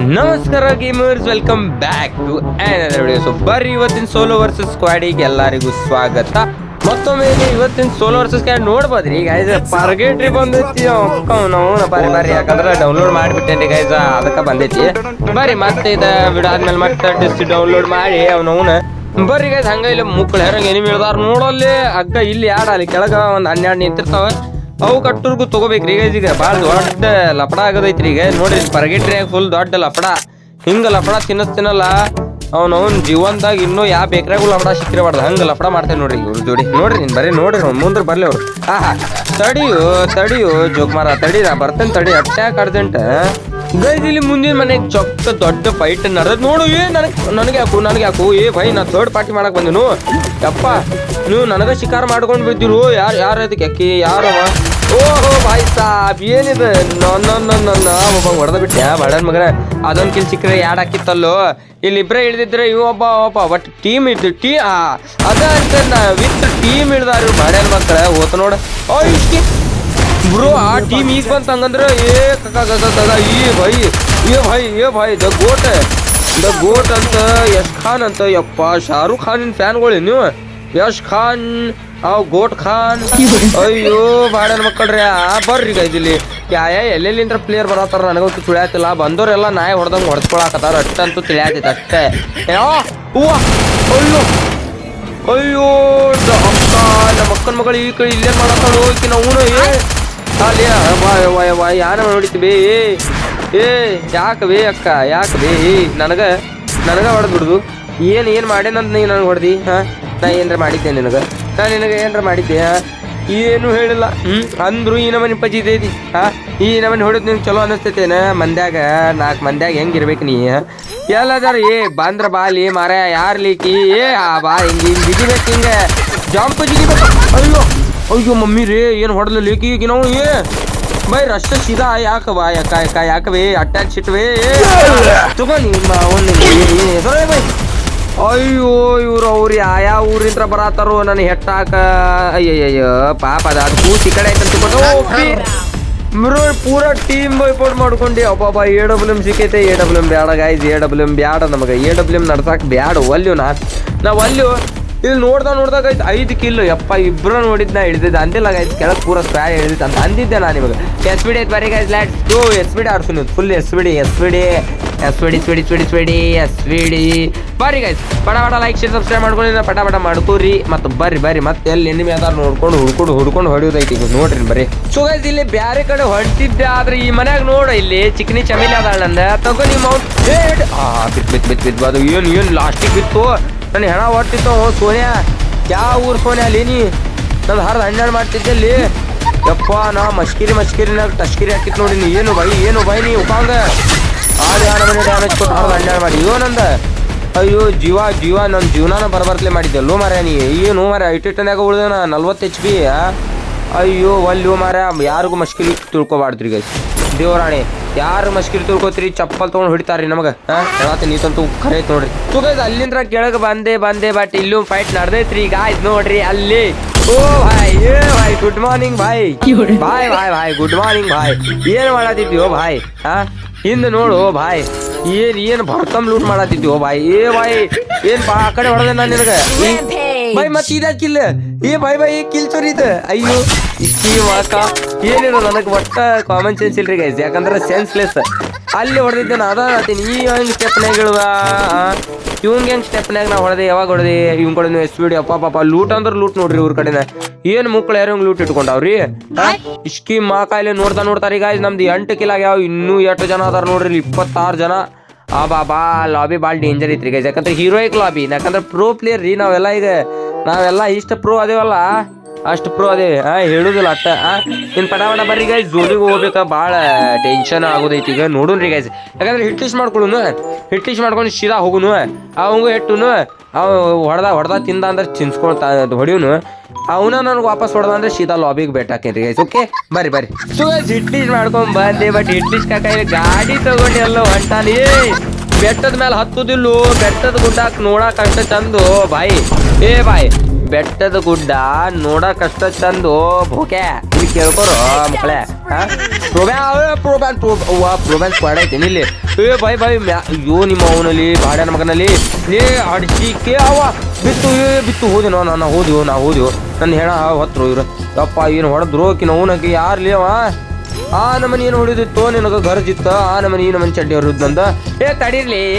ನಮಸ್ಕಾರ gamers, welcome back to video so ಬರ್ರಿ, ಇವತ್ತಿನ ಸೋಲೋ ವರ್ಸಸ್ ಸ್ಕ್ವಾಡಿಗೆ ಎಲ್ಲರಿಗೂ ಸ್ವಾಗತ. ಮತ್ತೊಮ್ಮೆ ಈಗ ಇವತ್ತಿನ ಸೋಲೋ ವರ್ಸಸ್ ಸ್ಕ್ವಾಡ್ ನೋಡ್ಬೋದ್ರಿ? ಗೈಸ್ ಪರ್ಗೇಟ್ರಿ ಬಂದೈತಿ. ನಾವು ಬಾರಿ ಬಾರಿ ಯಾಕಂದ್ರೆ ಡೌನ್ಲೋಡ್ ಮಾಡಿಬಿಟ್ಟೇನ್ರಿ ಗೈಸ್ ಅದಕ್ಕೆ ಬಂದೈತಿ. ಬರ್ರಿ, ಮತ್ತೆ ಇದ ವಿಡಿಯೋ ಆದ್ಮೇಲೆ ಮತ್ತೆ ಡಿಸ್ ಡೌನ್ಲೋಡ್ ಮಾಡಿ, ಅವ್ನವ್ನ. ಬರ್ರಿ ಗೈಸ್ ಹಂಗ ಇಲ್ಲ ಮುಕ್ಕಳು ಹೆರಂಗ ಏನಿಮ್ ಹೇಳ್ದಾರ ನೋಡಲ್ಲಿ. ಅಗ್ಗ ಇಲ್ಲಿ ಆಡ, ಅಲ್ಲಿ ಕೆಳಗ ಒಂದ್ ಹನ್ನೆರಡು ನಿಂತಿರ್ತಾವ. ಅವು ಕಟ್ಟೋರ್ಗು ತಗೋಬೇಕ್ರಿ. ಈಗ ಈಗ ಭಾಳ ದೊಡ್ಡ ಲಪಡ ಆಗದೈತ್ರಿ. ಈಗ ನೋಡ್ರಿ, ಪರಗಿಟ್ರಿ ಫುಲ್ ದೊಡ್ಡ ಲಪಡ ಹಿಂಗ ಲಪಡ ತಿನ್ನಸ್ ತಿನ್ನಲ್ಲ, ಅವ್ನ ಅವ್ನ ಜೀವನದಾಗ ಇನ್ನೂ ಯಾವ ಬೇಕ್ರಾಗೂ ಲಪಡ ಸಿಕ್ಕಿರಬಾರ್ದು. ಹಂಗ ಲಪಡ ಮಾಡ್ತೇನೆ ನೋಡ್ರಿ ಇವ್ರ ಜೋಡಿ. ನೋಡ್ರಿ, ನೀನ್ ಬರೀ ನೋಡ್ರಿ ಮುಂದ್ರೆ ಮುಂದೆ ಬರ್ಲಿ ಅವ್ರು. ಆಹಾ ತಡಿಯು ತಡಿಯು ಜೋಕ್ಮಾರ ತಡಿ ನಾ ಬರ್ತೇನೆ ತಡಿ. Attack urgent? ಗೈಸ್, ಇಲ್ಲಿ ಮುಂದಿನ ಮನೆಗೆ ಚೊಕ್ಕ ದೊಡ್ಡ ಫೈಟ್ ನಡೆದ್ ನೋಡು. ಏ, ನನಗೆ ನನಗೆ ಯಾಕು ನನಗೆ ಯಾಕು? ಏ, ಭೈ, ನಾ ಥರ್ಡ್ ಪಾರ್ಟಿ ಮಾಡಕ್ ಬಂದಿನು. ಯಪ್ಪ. ನೀವು ನನಗ ಶಿಕಾರ ಮಾಡ್ಕೊಂಡು ಬಿದ್ದಿರು. ಯಾರು ಯಾರು ಅದಕ್ಕೆ? ಅಕ್ಕಿ ಯಾರವ ಓಹೋ, ಬಾಯ್ ಸಾಬ್, ಏನಿದೆ? ನನ್ನ ನನ್ನ ಒಬ್ಬ ಹೊಡೆದ ಬಿಟ್ಟೆ ಬಡನ್ ಮಗನ, ಅದೊಂದು ಕಿಲ್ ಸಿಕ್ಕರೆ ಯಾಡ್ ಹಾಕಿತ್ತಲ್ಲೋ? ಇಲ್ಲಿ ಇಬ್ಬರೇ ಇಳಿದಿದ್ರೆ ಇವ ಒಬ್ಬ ಒಬ್ಬ ಬಟ್ ಟೀಮ್ ಇದ್ದು ಟೀ ಅದ ಅಂತ ವಿತ್ ಟೀಮ್ ಇಳ್ದಾರು ಬಡನ್ ಮಕ್ಕಳ, ಹೋತ ನೋಡ. ಓ ಇಷ್ಟಿ ಬ್ರೋ, ಆ ಟೀಮ್ ಈಗ ಬಂತ ಹಂಗಂದ್ರೆ ಏ ಕಕ ಕಕ ಕಕ ಈ ಭೈ ಏ ಭೈ ಏ ಭೈ, ದ ಗೋಟ್ ದ ಗೋಟ್ ಅಂತ ಯಶ್ ಖಾನ್ ಅಂತ, ಯಪ್ಪ, ಶಾರುಖ್ ಖಾನಿನ ಫ್ಯಾನ್ಗಳು ನೀವು ಯಶ್ ಖಾನ್ ಅವ್ ಗೋಟ್ ಖಾನ್. ಅಯ್ಯೋ ಬಾಡ ಮಕ್ಕಳ್ರಿ ಬರ್ರಿ ಗೈದಿಲಿ ಇಲ್ಲಿ. ಯಾ ಯಾ ಎಲ್ಲೆಲ್ಲಿಂದ ಪ್ಲೇಯರ್ ಬರತ್ತಾರ ನನಗಂತೂ ತಿಳಿಯತ್ತಿಲ್ಲ. ಬಂದವರೆಲ್ಲ ನಾಯಿ ಹೊಡೆದಂಗೆ ಹೊಡೆದ್ಕೊಳಕತ್ತಾರ ಅಷ್ಟಂತೂ ತಿಳಿಯಾತೈತೆ ಅಷ್ಟೇ. ಯಾ ಹೂವ ಅಯ್ಯೋ ಅಯ್ಯೋ ಅಕ್ಕ ನಮ್ಮ ಅಕ್ಕನ ಮಗಳು ಈ ಕಡೆ ಇಲ್ಲೇ ಮಾಡತ್ತಾಳು ಈಕಿ ನಾವು ಅಲ್ಲಿ ವಾಯ್ ಯಾನ ನೋಡಿತೀವಿ ಏ. ಯಾಕೆ ಬೇ, ಅಕ್ಕ, ಯಾಕೆ ಬೇ ನನಗೆ ನನಗ ನನಗ ಹೊಡೆದ್ ಬಿಡುದು ಏನು ಏನು ಮಾಡೇನಂತ ನೀ ನನಗೆ ಹೊಡೆದಿ, ಹಾ? ನಾ ಏನ್ರ ಮಾಡಿದ್ದೆ ನಿನಗೆ? ನಾ ನಿನಗೆ ಏನ್ರ ಮಾಡಿದ್ದೆ ಏನು ಹೇಳಿಲ್ಲ. ಹ್ಮ್? ಅಂದ್ರು ಈ ನಮನಿ ಪಜಿದೈತಿ ಹಾ? ಈ ನಮನಿ ಹೊಡೆದ್ ನಿಮ್ಗೆ ಚಲೋ ಅನಿಸ್ತೈತೇನ? ಮಂದ್ಯಾಗ ನಾಲ್ಕು ಮಂದ್ಯಾಗ ಹೆಂಗಿರ್ಬೇಕು ನೀ ಎಲ್ಲದಾರ ಏ ಬಂದ್ರ ಬಾಲಿ ಮಾರ ಯಾರ್ಲಿಕ್ಕಿ ಏ ಆ ಬಾ ಹಿಂಗ ಹಿಂಗ್ ಜಿಗಿಬೇಕು ಹಿಂಗ. ಜಂಪ್ ಜಿಗಿಬೇಕು. ಅಯ್ಯೋ ಅಯ್ಯೋ ಮಮ್ಮಿ ರೀ ಏನು ಹೊಡೆದ ಲೀಕಿ ಈಗ ನಾವು ಏ? ಬೈ ರಷ್ಟ ಸೀದಾ ಯಾಕವ ಬಾ ಯಾಕ ಯಾಕ ಯಾಕವೇ ಅಟ್ಯಾಚ್ ಇಟ್ವೇ ತಗೋ ನಿಮ್ಮ ಒಂದು ಬೈ. ಅಯ್ಯೋ ಇವ್ರು ಅವ್ರು ಯಾವ ಊರಿಂದ ಬರತ್ತಾರೋ ನನ್ನ ಹೆಟ್ಟಾಕ ಅಯ್ಯಯ್ಯೋ ಪಾಪ ಅದ ಅದು ಕೂಸಿ ಈ ಕಡೆ ಆಯ್ತು ಬ್ರೋ ಪೂರ ಟೀಮ್ ಬೈಪೋರ್ಟ್ ಮಾಡ್ಕೊಂಡು. ಅಬ್ಬಬ್ಬ ಎ ಡಬ್ಲ್ಯೂ ಎಂ ಸಿಕ್ಕೈತೆ ಎ ಡಬ್ಲ್ಯೂ ಎಂ ಬ್ಯಾಡ ಗಾಯ್ಸ್ ಎ ಡಬ್ಲ್ಯೂ ಎಂ ಬ್ಯಾಡ ನಮಗೆ. ಎ ಡಬ್ಲ್ಯೂ ಎಂ ನಡ್ಸಕ್ ಬ್ಯಾಡ ಒಲ್ಯು ನಾ ನಾವು ಒಲ್ಯು ಇಲ್ಲಿ ನೋಡ್ದ ನೋಡ್ದಾಗ ಆಯ್ತು, ಐದು ಕಿಲ್ಲು ಯಪ್ಪ, ಇಬ್ರು ನೋಡಿದ್ ನಾ ಹಿಡಿದಿದ್ದೆ. ಅಂದಿಲ್ಲ ಆಯ್ತು ಕೆಳಗೆ ಪೂರ ಸ್ಪ್ಯಾಡ್ ಹಿಡಿದಿತ್ತು ಅಂತ. ಅಂದಿದ್ದೆ ನಾನು ಇವಾಗ. ಎಸ್ ಬಿಡಿ ಐತೆ ಬರೀ ಗಾಯ್ಸ್ ಲ್ಯಾಟ್ ಟು ಎಸ್ ಬಿಡಿ ಆಡ್ಸು ಫುಲ್ ಎಸ್ ಬಿಡಿ ಎಸ್ ಬಿಡಿ ಎಸ್ ಬಿಡಿ ಸ್ವಿಡಿ ಸ್ವಿಡಿ ಸ್ವಿಡಿ ಎಸ್ ಬಿಡಿ ಬರ್ರಿ ಗೈಸ್ ಪಟ ಪಟ ಲೈಕ್ ಶೇರ್ ಸಬ್ಸ್ಕ್ರೈಬ್ ಮಾಡ್ಕೊಂಡು ಪಟ ಪಟ ಮಾಡ್ಕೋರಿ. ಮತ್ತು ಬರ್ರಿ ಬರ್ರಿ. ಮತ್ತೆ ಎಲ್ಲಿ ಎಣ್ಣೆ ಅದಾರ ನೋಡ್ಕೊಂಡು ಹುಡ್ಕೊಂಡು ಹುಡ್ಕೊಂಡು ಹೊಡಿಯೋದೈತಿ ಈಗ. ನೋಡ್ರಿ ಬರ್ರಿ. ಸೊ ಗೈಸ್ ಇಲ್ಲಿ ಬೇರೆ ಕಡೆ ಹೊಂಟಿದ್ದೆ, ಆದ್ರೆ ಈ ಮನ್ಯಾಗ ನೋಡ, ಇಲ್ಲಿ ಚಿಕ್ಕನಿ ಚಮೇಲಿ ಅದಾಳ ನಂದ. ತಗೋ ನಿಮ್ಮ ಬಿತ್ ಬಿತ್ ಬಿತ್ ಅದು ಏನು ಏನು ಲಾಸ್ಟಿಗೆ ಬಿತ್ತು? ನನ್ನ ಹೆಣ ಹೊಟ್ಟಿತ್ತು ಓ ಸೋನ್ಯಾ? ಯಾವ ಊರು ಸೋನ್ಯಾ ಅಲ್ಲಿ ನೀ? ಹರಿದು ಹನ್ನೆರಡು ಮಾಡ್ತಿದ್ದೆ ಅಲ್ಲಿ ಯಪ್ಪ, ನಾ ಮಸ್ಕಿರಿ ಮಸ್ಕಿರಿನಾಗ ಟಸ್ಕಿರಿ ಹಾಕಿತ್ತು ನೋಡಿ ನೀ. ಏನು ಬೈ ಏನು ಬೈ ನೀ, ಉಪಾಂಗ? ಆರು ಯಾರ ಮನೆ ಡ್ಯಾಮೇಜ್ ಕೊಟ್ಟು ಹರಿದು ಹನ್ನೆರಡು ಮಾಡಿ. ಅಯ್ಯೋ ನಂದ? ಅಯ್ಯೋ, ಜೀವ ಜೀವ ನನ್ನ ಜೀವನಾನ ಮಾಡಿದ್ದೆ. ಲೋ ಮಾರ್ಯಾ ನೀ. ಏನು ಮಾರ ಇಟ್ಟಿಟ್ಟನ್ಯಾಗ ನಾ, ನಲ್ವತ್ತು ಎಚ್ ಬಿ ಅಯ್ಯೋ ಅಲ್ಲಿ ಮಾರ್ಯ ಯಾರಿಗೂ ಮಸ್ಕಿಲಿ ತಿಳ್ಕೊಬಾರ್ದ್ರಿ ಗೈಸ್ ದೇವರಾಣಿ ಯಾರು ಮಸ್ಕಿರಿ ತಿಳ್ಕೊತೀರಿ ಚಪ್ಪಲ್ ತೊಗೊಂಡು ಹೊಡಿತಾರ್ರಿ ನಮಗೆ ಹೇಳತ್ತೆ ನೀತಂತೂ ಖರೆ ಐತ್ ನೋಡ್ರಿ. ಸೊ ಗೈಸ್ ಅಲ್ಲಿಂದ್ರ ಕೆಳಗೆ ಬಂದೆ ಬಂದೆ ಬಟ್ ಇಲ್ಲೂ ಫೈಟ್ ನಡ್ದೈತ್ರಿ. ಗಾಯ್ಸ್ ನೋಡ್ರಿ ಅಲ್ಲಿ. ಓ ಭಾಯ್ ಏ ಭಾಯ್ ಗುಡ್ ಮಾರ್ನಿಂಗ್ ಭಾಯ್. ಬಾಯ್ ಬಾಯ್ ಬಾಯ್ ಗುಡ್ ಮಾರ್ನಿಂಗ್ ಭಾಯ್. ಏನ್ ಮಾಡತ್ತಿದ್ಯೋ ಭಾಯ್ ಹಾ? ಹಿಂದೆ ನೋಡು ಭಾಯ್. ಏನ್ ಏನ್ ಭರ್ತಮ್ ಲೂಟ್ ಮಾಡತ್ತಿದ್ಯೋ ಭಾಯ್. ಏ ಭಾಯ್ ಏನ್ ಬಾ ಆ ಕಡೆ ಹೊಡೆದೆ ನಾನು ನಿನಗೆ? ಬೈ ಮತ್ತೆ ಇದ ಕಿಲ್ ಏ ಬೈ ಬೈ ಕಿಲ್ ಚೊರಿತ ಅಯ್ಯೋ ಇಕ್ಕಿ ಮಾಕ ಏನಿಲ್ಲ ನನಗೆ ಒಟ್ಟ ಕಾಮನ್ ಸೆನ್ಸ್ ಇಲ್ರಿ ಗೈಸ್ ಯಾಕಂದ್ರೆ ಸೆನ್ಸ್ಲೆಸ್ ಅಲ್ಲಿ ಹೊಡೆದಿದ್ದೆ ನಾ. ಅದ ಅದೇನು. ಈ ಹೆಂಗೆ ಸ್ಟೆಪ್ನಾಗ ಇಳುವ? ಇವಂಗ ಹೆಂಗ್ ಸ್ಟೆಪ್ನಾಗ ನಾ ಹೊಡೆದೆ? ಯಾವಾಗ ಹೊಡೆದೆ? ಇವ್ ಕಡೆ ಎಸ್ ಬಿಡಿ ಅಪ್ಪ, ಪಾಪ. ಲೂಟ್ ಅಂದ್ರೆ ಲೂಟ್ ನೋಡ್ರಿ ಇವ್ರ ಕಡೆನ. ಏನ್ ಮಕ್ಕಳು ಯಾರು ಲೂಟ್ ಇಟ್ಕೊಂಡವ್ರಿ? ಇಸ್ಕಿ ಇಲ್ಲಿ ನೋಡ್ತಾ ನೋಡ್ತಾರೆ ಈಗ ನಮ್ದು ಎಂಟು ಕಿಲ್ ಆಗ್ಯಾವ. ಇನ್ನೂ ಎಷ್ಟು ಜನ ಅದಾರ ನೋಡ್ರಿ ಇಪ್ಪತ್ತಾರು ಜನ. ಆ, ಬಾ ಬಾ. ಲಾಬಿ ಭಾಳ ಡೇಂಜರ್ ಐತ್ರಿ ಗೈಸ್ ಯಾಕಂದ್ರೆ ಹೀರೋಯಿಕ್ ಲಾಬಿ ಯಾಕಂದ್ರೆ ಪ್ರೋ ಪ್ಲೇಯರ್ ರೀ ನಾವೆಲ್ಲ ಈಗ. ನಾವೆಲ್ಲ ಇಷ್ಟ ಪ್ರೋ ಅದೇವಲ್ಲ? ಅಷ್ಟು ಪ್ರೋ ಅದೇ. ಆ, ಹೇಳುದಿಲ್ಲ ಅಟ್ಟ. ಆ, ಇನ್ ಪಟ ಪಟ ಬರ್ರಿ ಗೈಸ್ ಜೋನಿಗೆ ಹೋಗ್ಬೇಕಾ? ಭಾಳ ಟೆನ್ಷನ್ ಆಗೋದೈತಿ ಈಗ. ನೋಡುನ್ರಿ ಗೈಸ್ ಯಾಕಂದ್ರೆ ಹಿಟ್ ಲಿಸ್ಟ್ ಮಾಡ್ಕೊಳ್ಳುನು ಹಿಟ್ ಲಿಸ್ಟ್ ಮಾಡ್ಕೊಂಡು ಸೀದಾ ಹೋಗುನು. ಅವಂಗು ಹೆಟ್ಟುನು. ಅವ ಹೊಡೆದ ಹೊಡೆದ ತಿಂದ ಅಂದ್ರೆ ಚಿನ್ಸ್ಕೊಳ್ತಾ ಹೊಡಿಯೋನು. ಅವನ ನನಗೆ ವಾಪಸ್ ಹೊಡೆದ ಅಂದ್ರೆ ಸೀದಾ ಲಾಬಿಗೆ ಬೆಟ್ ಹಾಕೇನ್ರಿ ಗೈಸ್ ಓಕೆ ಬರ್ರಿ ಬರ್ರಿ. ಸೊ ಹಿಟ್ ಲಿಸ್ಟ್ ಮಾಡ್ಕೊಂಡ್ ಬಂದೆ ಬಟ್ ಹಿಟ್ ಲಿಸ್ಟ್ ಕಾಕ ಗಾಡಿ ತಗೊಂಡು ಎಲ್ಲ ಹೊಂಟಾನಿ. ಬೆಟ್ಟದ ಮೇಲೆ ಹತ್ತುದಿಲ್ಲೋ. ಬೆಟ್ಟದ ಗುಡ್ಡ ನೋಡಕ್ ಅಷ್ಟ ಚಂದು. ಬಾಯಿ. ಏ ಬಾಯ್ ಬೆಟ್ಟದ ಗುಡ್ಡ ನೋಡಕ್ಕಷ್ಟ ಚಂದು ಭೋಕೆ. ಇಲ್ಲಿ ಕೇಳ್ಕೊರು ಮಕ್ಕಳೇ ಪ್ರೋಬ್ಯಾನ್ ಪ್ರೋಬ್ಯಾನ್ ಸ್ಕ್ವಾಡ್ ಐತೆ ಇಲ್ಲಿ. ಏ ಬಾಯ್ ಬಾಯ್ ಅಯ್ಯೋ ನಿಮ್ಮ ಅವನಲ್ಲಿ ಬಾಡ್ಯಾನ ಮಗನಲ್ಲಿ. ಏ ಅಡಿಸಿಕೆ ಅವ ಬಿತ್ತು ಏ ಬಿತ್ತು ಹೋದೆನೋ ನಾನು ಹೋದೆವು ನಾ ಹೋದೆವು ನನ್ನ ಹೇಳ ಹೊತ್ತರು ಇವ್ರು ಅಪ್ಪ ಏನು ಹೊಡೆದ್ರು ಕಿನ ಅವನಕ್ಕೆ ಯಾರ್ಲಿ ಅವ? ಆ ನಮನಿ ಏನು ಹೊಡಿದಿತ್ತು ನಿನಗೆ ಗರ್ಜಿತ್ತ? ಆ ನಮನಿ ಈ ಮನ್ ಚಡ್ಡಿ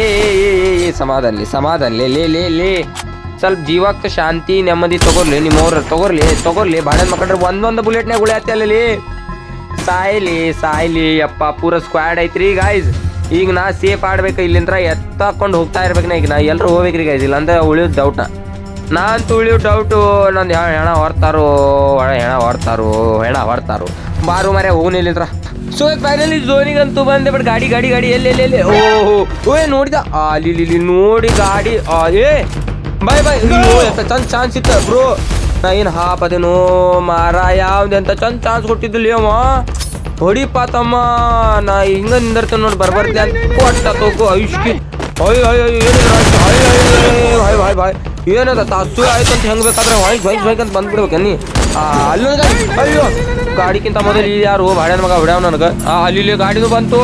ಏ, ಏ, ಏ, ಏ, ಸಮಾಧಾನ ಸಮಾಧಾನ ಲೇ ಲೇ ಲೇ ಲೇ. ಸ್ವಲ್ಪ ಜೀವಕ್ಕೆ ಶಾಂತಿ ನೆಮ್ಮದಿ ತಗೋರ್ಲಿ ನಿಮ್ಮವ್ರ ತಗೋರ್ಲಿ ತಗೋರ್ಲಿ ಬಾಡನ್ ಮಕ್ಕಳ್ರೆ ಒಂದೊಂದು ಉಳಿಯತ್ತೆ ಅಲ್ಲಿ ಸಾಯ್ಲಿ ಸಾಯ್ಲಿ ಅಪ್ಪ ಪೂರ ಸ್ಕ್ವಾಡ್ ಐತ್ರಿ ಗಾಯ್ಸ್ ಈಗ ನಾ ಸೇಫ್ ಆಡ್ಬೇಕು ಇಲ್ಲಿಂದ್ರ ಎತ್ತಾಕೊಂಡು ಹೋಗ್ತಾ ಇರ್ಬೇಕು ಈಗ. ನಾ ಎಲ್ಲರೂ ಹೋಗ್ಬೇಕ್ರಿ ಗಾಯ್ಸ್ ಇಲ್ಲಾಂದ್ರೆ ಉಳಿಯೋದು ಡೌಟ ನಾ. ಅಂತೂ ಡೌಟು ನಂದು ಹೆಣ ಹೊರ್ತಾರೋ ಹೆಣ ಹೊರ್ತಾರೋ ಹೆಣ ಹೊರ್ತಾರೋ. ಬಾರು ಮರೆ ಹೋಗಿ ನಿಲ್ಲಿದ್ರ ಸೊ ಫೈನಲಿ ಝೋನಿಗಂತೂ ಬಂದೆ ಬಟ್ ಗಾಡಿ ಗಾಡಿ ಗಾಡಿ ಎಲ್ಲಿ ಎಲ್ಲಿ ಎಲ್ಲಿ? ಓಹೋ ಓ ನೋಡಿದ? ಅಲ್ಲಿ ಇಲ್ಲಿ, ಇಲ್ಲಿ ನೋಡಿ ಗಾಡಿ ಏ! ಬಾಯ್ ಬಾಯ್ ಅಯ್ಯೋ ಎಂತ ಚಂದ ಚಾನ್ಸ್ ಇತ್ತ ಬ್ರೋ ನಾ ಏನು ಹಾಪದೇನೋ ಮಾರ ಯಾವ್ದು ಎಂತ ಚಂದ ಚಾನ್ಸ್ ಕೊಟ್ಟಿದ್ದಿಲ್ಲ ಅವ ಹೊಡಿಪ ತಮ್ಮ ನಾ ಹಿಂಗ ನಿಂದಿರ್ತೇನೆ ನೋಡಿ ಬರ್ಬರ್ತಿ ಅಂತ ಕೊಟ್ಟ ತಗೋ ಐಶ್ಕಿ ಅಯ್ಯೋ ಅಯ್ಯೋ ಏನಿಲ್ಲ ಅಯ್ಯೋ ಅಯ್ಯೋ ಹಾಯ್ ಹಾಯ್ ಬಾಯ್ ಏನದ ತಾಸು ಆಯ್ತು ಅಂತ ಹೆಂಗ್ ಬೇಕಾದ್ರೆ ವಾಯ್ಸ್ ವಾಯ್ಸ್ ವಾಯ್ಸ್ ಅಂತ ಬಂದ್ಬಿಡ್ಬೇಕು ನೀ ಆ ಅಲ್ಲಿ ಅಯ್ಯೋ ಗಾಡಿಕ್ಕಿಂತ ಮೊದಲು ಇಲ್ಲಿ ಯಾರು ಬಾಡ್ಯಾನ ಮಗ ಹೊಡ್ಯಾವ ನನಗೆ ಆ ಅಲ್ಲಿ ಇಲ್ಲಿ ಗಾಡಿನೂ ಬಂತು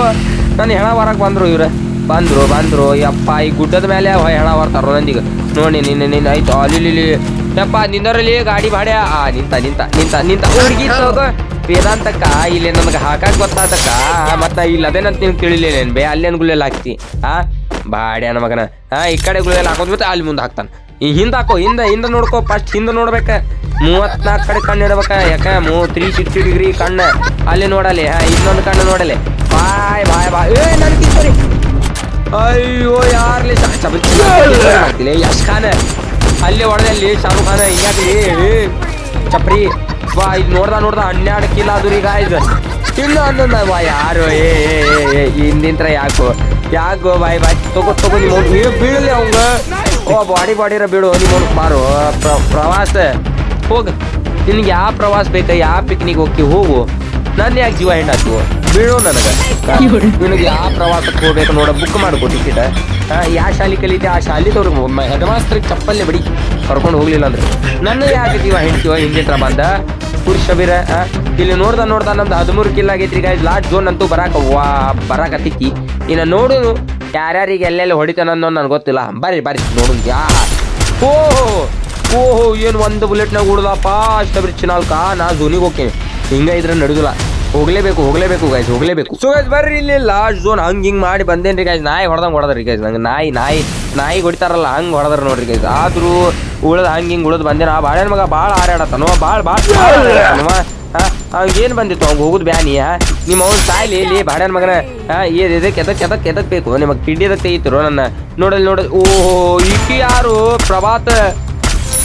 ನಾನು ಹೆಣ ಹೊರಗೆ ಬಂದ್ರು ಇವ್ರೆ ಬಂದ್ರು ಬಂದ್ರು. ಯಪ್ಪ ಈ ಗುಡ್ಡದ ಮೇಲೆ ಹೆಣ ಬರ್ತಾರೋ ನಂದೀಗ ನೋಡಿ ನಿನ್ನ ನಿನ್ನ ಆಯ್ತು. ಅಲ್ಲಿ. ಯಪ್ಪ ನಿಂದರಲ್ಲಿ ಗಾಡಿ ಬಾಡ್ಯ. ಆ ನಿಂತ ನಿಂತ ನಿಂತ ನಿಂತ. ಹುಡುಗಿ ವೇದಾಂತಕ್ಕ ಇಲ್ಲಿ ನನಗೆ ಹಾಕಕ್ ಗೊತ್ತಾತಕ್ಕ. ಮತ್ತ ಇಲ್ಲಿ ಅದೇನಂತ ನೀವು ತಿಳಿಲೇನೇನ್ ಬೇ? ಅಲ್ಲೇನ್ ಗುಳ್ಳೆಲ್ಲ ಹಾಕ್ತಿ? ಆ? ಬಾಡ್ಯಾನ ಮಗನ. ಹಾ ಈ ಕಡೆ ಗುಳ್ಳೆಲ್ಲ ಹಾಕೋದ್ ಮತ್ತೆ ಅಲ್ಲಿ ಮುಂದೆ ಹಾಕ್ತಾನ. ಈ ಹಿಂದೆ ಹಾಕೋ ಹಿಂದೆ ಹಿಂದೆ ನೋಡ್ಕೋ. ಫಸ್ಟ್ ಹಿಂದೆ ನೋಡ್ಬೇಕ. ಮೂವತ್ನಾಲ್ಕು ಕಡೆ ಕಣ್ಣು ಇಡ್ಬೇಕ. ಯಾಕ? ಮೂ ತ್ರೀ ಸಿಕ್ಸ್ಟಿ ಡಿಗ್ರಿ ಕಣ್ಣು. ಅಲ್ಲಿ ನೋಡಲಿ. ಹಾ ಇನ್ನೊಂದು ಕಣ್ಣು ನೋಡಲಿ. ಬಾಯ್ ಬಾಯ್ ಬಾಯ್. ಏ ನನ್ ಕಿತ್ತರಿ. ಅಯ್ಯೋ ಯಾರ್ಲಿ ಮಾಡ್ತಿಲ್ಲ ಯಶ್ ಖಾನ್. ಅಲ್ಲಿ ಹೊಡೆದಲ್ಲಿ ಶಾರುಖ್ ಖಾನ್ ಹಿಂಗಾಗ್ಲಿ ಚಪ್ರಿ ವಾ ಇದು ನೋಡ್ದ ನೋಡ್ದ ಹನ್ನೆರಡು ಕಿಲ ಅದು ಈಗ ಇದು ಇಲ್ಲ ಅಂದ ವಾ ಯಾರು? ಏ ಏ ಏ, ಏ ಹಿಂದಿಂತ್ರ ಯಾಕೋ? ಯಾಕೋ ಬಾಯ್ ಬಾಯ್ ತಗೋ ತಗೋ ನಿಮ್ಮ ಏ ಬೀಳಲಿ ಅವಂಗ. ಓ ಬಾಡಿ ಬಾಡಿರ ಬೀಳು ನಿಮ್ಮ ಮಾರು. ಪ್ರ- ಪ್ರವಾಸ. ಹೋಗ. ನಿನಗೆ ಯಾವ ಪ್ರವಾಸ ಬೇಕಾ ಯಾವ ಪಿಕ್ನಿಕ್ ಹೋಗಿ ಹೋಗು. ನನ್ನ ಯಾಕೆ ಜೀವ ಹೆಣ್ಣಾಗ್ತೀವೋ ಬೀಳು ನನಗೆ. ನಿನಗೆ ಯಾವ ಪ್ರವಾಸಕ್ಕೆ ಹೋಗ್ಬೇಕು ನೋಡ ಬುಕ್ ಮಾಡ್ಕೋ ಟಿಕೆಟ್ ಯಾವ ಶಾಲೆ ಕಲಿತೆ ಆ ಶಾಲೆ ಹೆಡ್ ಹೆದಮಾಸ್ತ್ರಿಗೆ ಚಪ್ಪಲ್ಲೇ ಬಿಡಿ. ಕರ್ಕೊಂಡು ಹೋಗ್ಲಿಲ್ಲ ಅಂದ್ರೆ. ನನ್ನ ಯಾಕೆ ಜೀವ ಹೆಂಡತಿವ ಹಿಂದಿತ್ರ ಬಂದ? ಪುರುಷ ಬೀರ ಇಲ್ಲಿ ನೋಡ್ದ ನೋಡ್ದ ನಮ್ದು ಹದಿಮೂರು ಕಿಲ್ ಆಗೈತ್ರಿ ಗಾಯ್ಸ್ ಲಾಸ್ಟ್ ಜೋನ್ ಅಂತೂ ಬರಾಕ ವಾ ಬರಾಕತ್ತಿಕ್ಕಿ ಇನ್ನು ನೋಡು ಯಾರ್ಯಾರಿಗೆ ಎಲ್ಲೆಲ್ಲಿ ಹೊಡಿತಾನ ಅನ್ನೋ ನನಗೆ ಗೊತ್ತಿಲ್ಲ. ಬರ್ರಿ ಬರ್ರಿ ನೋಡು ಯಾ ಓಹೋ ಓಹೋ ಏನು ಒಂದು ಬುಲೆಟ್ನಾಗ ಉಡ್ದಪ್ಪ ಅಷ್ಟ ಬಿರ್ಚಿ ನಾಲ್ಕ? ನಾ ಝೋನಿಗೆ ಹೋಗ್ತೇನೆ. ಹಿಂಗ ಇದ್ರೆ ನಡೆದಿಲ್ಲ. ಹೋಗ್ಲೇಬೇಕು ಹೋಗ್ಲೇಬೇಕು ಗೈಸ್ ಹೋಗ್ಲೇಬೇಕು. ಸೊ ಗೈಸ್ ಬರ್ರಿ ಇಲ್ಲಿ ಲಾಸ್ಟ್ ಝೋನ್ ಹಂಗ್ ಹಿಂಗ್ ಮಾಡಿ ಬಂದೇನ್ರಿ ಗೈಸ್ ನಾಯಿ ಹೊಡೆದಂಗ್ ಹೊಡೆದ್ರಿ ಗೈಸ್ ನಂಗೆ ನಾಯಿ ನಾಯಿ ನಾಯಿ ಹೊಡಿತಾರಲ್ಲ, ಹಂಗ್ ಹೊಡೆದ್ರ ನೋಡ್ರಿ ಗೈಸ್ ಆದ್ರೂ ಉಳದ್ ಹಂಗ್ ಹಿಂಗ್ ಉಳದ್ ಬಂದೇನ, ಆ ಬಾಳೆನ ಮಗ ಭಾಳ ಹಾರಾಡತ್ತನೋ ಭಾಳ ಭಾಳ ಹಂಗೇನು ಬಂದಿತ್ತು? ಅವ್ಗೆ ಹೋಗುದು ಬ್ಯಾನಿ? ನಿಮ್ಮ ಅವ್ನ ಸಾಯ್ಲಿ, ಇಲ್ಲಿ ಬಾಡ್ಯಾನ ಮಗನ ಏನ್ ಇದಕ್ಕೆ ಎದಕ್ಕೆ ಎದಕ್ಕೆ ಎದಕ್ಕೆ ಬೇಕು? ನಿಮಗೆ ಕಿಡ್ಡಿ ಎದಕ್ಕೆ ತೆಗಿತಿರೋ ನನ್ನ? ನೋಡಲ್, ನೋಡ ಓಹೋ ಈಕಿ ಯಾರು? ಪ್ರಭಾತ್.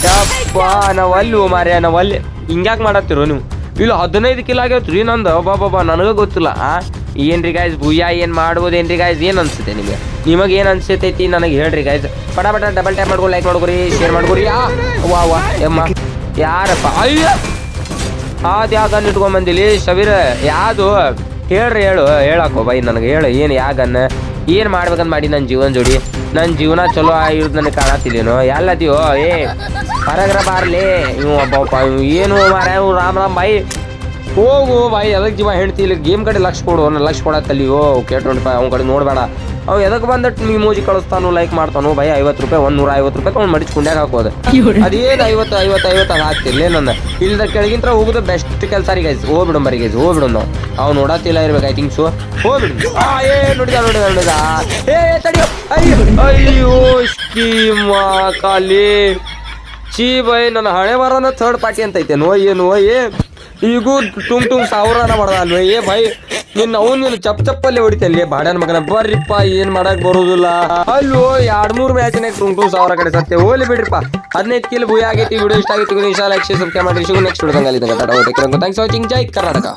ಯಪ್ಪ ನಾವ್ ಅಲ್ಲಿ ಮಾರ್ಯ ನಾವಲ್ಲಿ ಹಿಂಗ್ಯಾಕ್ ಮಾಡತ್ತಿರೋ ನೀವು? ಇಲ್ಲ, ಹದಿನೈದು ಕಿಲೋ ಬಾ ನಂದು. ಬಾ ನನಗ ಗೊತ್ತಿಲ್ಲ. ಏನ್ರಿ ಗಾಯ್ಸ್ ಭೂಯ ಏನ್ ಮಾಡ್ಬೋದೇನ್ರಿ ಗಾಯ್ಸ್ ಏನು ಅನ್ಸುತ್ತೆ ನಿಮಗೆ? ನಿಮಗೆ ಏನು ಅನ್ಸತೈತಿ ನನಗೆ ಹೇಳ್ರಿ ಗಾಯ್ಸ್ ಪಟ ಪಟ ಡಬಲ್ ಟ್ಯಾಪ್ ಮಾಡ್ಕೊ ಲೈಕ್ ಮಾಡ್ಕೊರಿ ಶೇರ್ ಮಾಡ್ಕೊರಿ ವಾ ವಾ ಯಮ್ಮ ಯಾರಪ್ಪ? ಅಯ್ಯ! ಅದು ಯಾವ ಗನ್ ಇಟ್ಕೊಂಡ್ ಬಂದಿಲಿ, ಶಬೀರ್. ಯಾವುದು ಹೇಳ್ರಿ, ಹೇಳು, ಹೇಳಾಕೋ ಬೈ, ನನಗೆ ಹೇಳು. ಏನು ಯಾವ ಗನ್ ಏನು ಮಾಡ್ಬೇಕಂತ ಮಾಡಿ ನನ್ನ ಜೀವನ ಜೋಡಿ? ನನ್ನ ಜೀವನ ಚಲೋ ಆಗಿರೋದು ನನಗೆ ಕಾಣತ್ತಿಲ್ಲೇನು? ಎಲ್ಲದಿಯೋ? ಏ, ಹೊರಗ್ರ ಬಾರ್ಲಿ. ಇವ ಒಬ್ಬ ಏನು ಮಾರ ರಾಮ್ ರಾಮ್ ಬಾಯಿ. ಹೋಗು ಬಾಯಿ ಎದಕ್ಕೆ ಜೀವ ಹೇಳ್ತಿ? ಇಲ್ಲಿ ಗೇಮ್ ಕಡೆ ಲಕ್ಷ ಕೊಡು ನಾನು ಲಕ್ಷ ಕೊಡತ್ತಲ್ಲಿ ಓ ಕೆ ಟ್ವೆಂಟಿ ಫೈವ್ ಅವ್ನ ಕಡೆ ನೋಡಬೇಡ. ಅವ್ ಎದಕ್ಕೆ ಬಂದಟ್ ನೀವು ಮೋಜಿ ಕಳಿಸ್ತಾನು ಲೈಕ್ ಮಾಡ್ತಾನು ಬೈ ಐವತ್ತು ರೂಪಾಯಿ ಒಂದು ನೂರ ಐವತ್ತು ರೂಪಾಯಿ ಅವ್ನು ಕುಂಡ್ಯಾಗ ಹಾಕೋದು. ಅದೇನು ಐವತ್ತು ಐವತ್ತು ಐವತ್ತು ಹಾಕ್ತಿರ್ಲೇ ನನ್ನ ಇಲ್ಲದ ಕೆಳಗಿಂತ್ರ ಹೋಗುದು ಬೆಸ್ಟ್ ಕೆಲಸ ರೀ ಗೈಸ್ ಹೋಗ್ಬಿಡು ಮರಿ ಗೈಸ್ ಹೋಗ್ಬಿಡು ನಾವು. ಅವ್ನು ನೋಡತ್ತಿಲ್ಲ ಇರ್ಬೇಕು ಐ ಥಿಂಕ್ ಸೊ ಹೋಗ್ಬಿಡು. ಏ, ನೋಡಿದ ನೋಡಿದ ನೋಡಿದ. ಏ ತಡಿಯೋ ಅಯ್ಯೋ ಸ್ಕೀಮ್ ಕಾಲಿ ಚೀ ಬೈ ನನ್ನ ಹಣೆ ಬರೋನ ಥರ್ಡ್ ಪಾರ್ಟಿ ಅಂತ ಐತೆ. ನೋ ಏನು ಏ. ಈಗೂ ತುಮ್ ತುಮ್ ಸಾವಿರನ ಮಾಡ್ದ ಅಲ್ವೇ? ಏ ಭಾಯ್ ನಿನ್ನ ಅವ್ನು ನೀನು ಚಪ್ ಚಪ್ಪಲ್ಲಿ ಹೊಡಿತಲ್ಲಿ ಬಾಡ್ಯಾನ ಮಗನ ಬರ್ರಿಪ್ಪ, ಏನ್ ಮಾಡಕ್ ಬರೋದಿಲ್ಲ. ಅಲ್ಲೋ ಎರಡ್ ಮೂರ್ ಮ್ಯಾಚಿನಾಗ ತುಮ್ ತುಮ್ ಸಾವಿರ ಕಡೆ ಸತ್ಯ. ಹೋಲಿ ಬಿಡ್ರಿಪ್ಪ. ಹದಿನೈದು ಕಿಲ್ ಭೂಯ ಆಗೈತಿ ವಿಡಿಯೋ ಇಷ್ಟ ಆಗಿತ್ತು ಲಕ್ಷ ಸಬ್ಸ್ಕ್ರೈಬ್ ಮಾಡಿ ನೆಕ್ಸ್ಟ್ ವಿಡಿಯೋದಂಗ ಅಲ್ಲಿ ಥ್ಯಾಂಕ್ಸ್ ವಾಚಿಂಗ್ ಜೈ ಕರ್ನಾಟಕ.